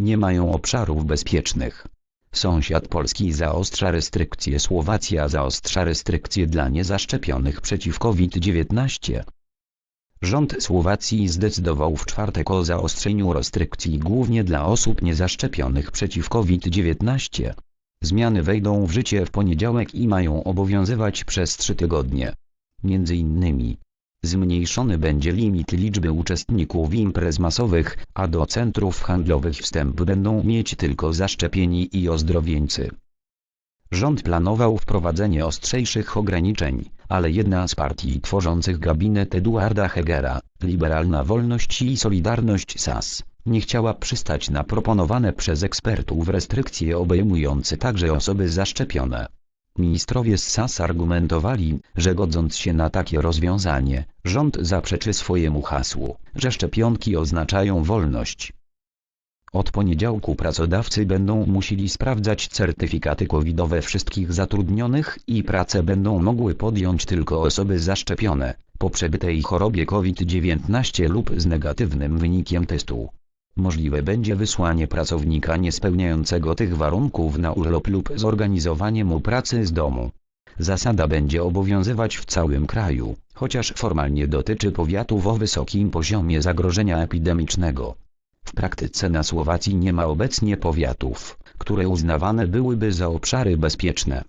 Nie mają obszarów bezpiecznych. Sąsiad Polski zaostrza restrykcje Słowacja zaostrza restrykcje dla niezaszczepionych przeciw COVID-19. Rząd Słowacji zdecydował w czwartek o zaostrzeniu restrykcji głównie dla osób niezaszczepionych przeciw COVID-19. Zmiany wejdą w życie w poniedziałek i mają obowiązywać przez trzy tygodnie. Między innymi zmniejszony będzie limit liczby uczestników imprez masowych, a do centrów handlowych wstęp będą mieć tylko zaszczepieni i ozdrowieńcy. Rząd planował wprowadzenie ostrzejszych ograniczeń, ale jedna z partii tworzących gabinet Eduarda Hegera, Liberalna Wolność i Solidarność SAS, nie chciała przystać na proponowane przez ekspertów restrykcje obejmujące także osoby zaszczepione. Ministrowie z SAS argumentowali, że godząc się na takie rozwiązanie, rząd zaprzeczy swojemu hasłu, że szczepionki oznaczają wolność. Od poniedziałku pracodawcy będą musieli sprawdzać certyfikaty covidowe wszystkich zatrudnionych i pracę będą mogły podjąć tylko osoby zaszczepione, po przebytej chorobie COVID-19 lub z negatywnym wynikiem testu. Możliwe będzie wysłanie pracownika niespełniającego tych warunków na urlop lub zorganizowanie mu pracy z domu. Zasada będzie obowiązywać w całym kraju, chociaż formalnie dotyczy powiatów o wysokim poziomie zagrożenia epidemicznego. W praktyce na Słowacji nie ma obecnie powiatów, które uznawane byłyby za obszary bezpieczne.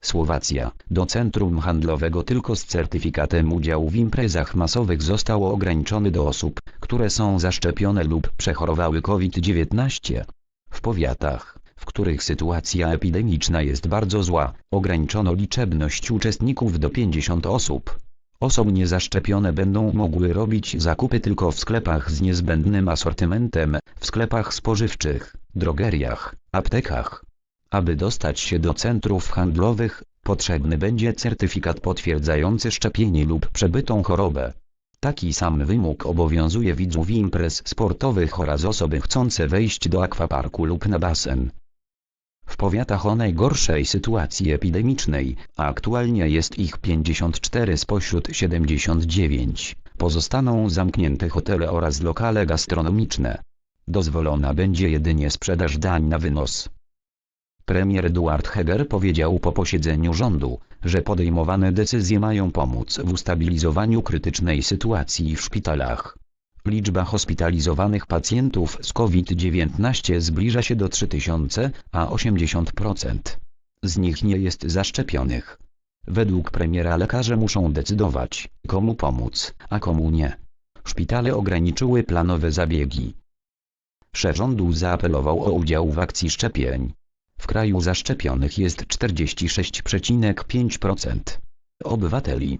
Słowacja, do centrum handlowego tylko z certyfikatem udziału w imprezach masowych zostało ograniczony do osób, które są zaszczepione lub przechorowały COVID-19. W powiatach, w których sytuacja epidemiczna jest bardzo zła, ograniczono liczebność uczestników do 50 osób. Osoby niezaszczepione będą mogły robić zakupy tylko w sklepach z niezbędnym asortymentem, w sklepach spożywczych, drogeriach, aptekach. Aby dostać się do centrów handlowych, potrzebny będzie certyfikat potwierdzający szczepienie lub przebytą chorobę. Taki sam wymóg obowiązuje widzów imprez sportowych oraz osoby chcące wejść do akwaparku lub na basen. W powiatach o najgorszej sytuacji epidemicznej, a aktualnie jest ich 54 spośród 79, pozostaną zamknięte hotele oraz lokale gastronomiczne. Dozwolona będzie jedynie sprzedaż dań na wynos. Premier Eduard Heger powiedział po posiedzeniu rządu, że podejmowane decyzje mają pomóc w ustabilizowaniu krytycznej sytuacji w szpitalach. Liczba hospitalizowanych pacjentów z COVID-19 zbliża się do 3000, a 80% z nich nie jest zaszczepionych. Według premiera lekarze muszą decydować, komu pomóc, a komu nie. Szpitale ograniczyły planowe zabiegi. Szef rządu zaapelował o udział w akcji szczepień. W kraju zaszczepionych jest 46,5% obywateli.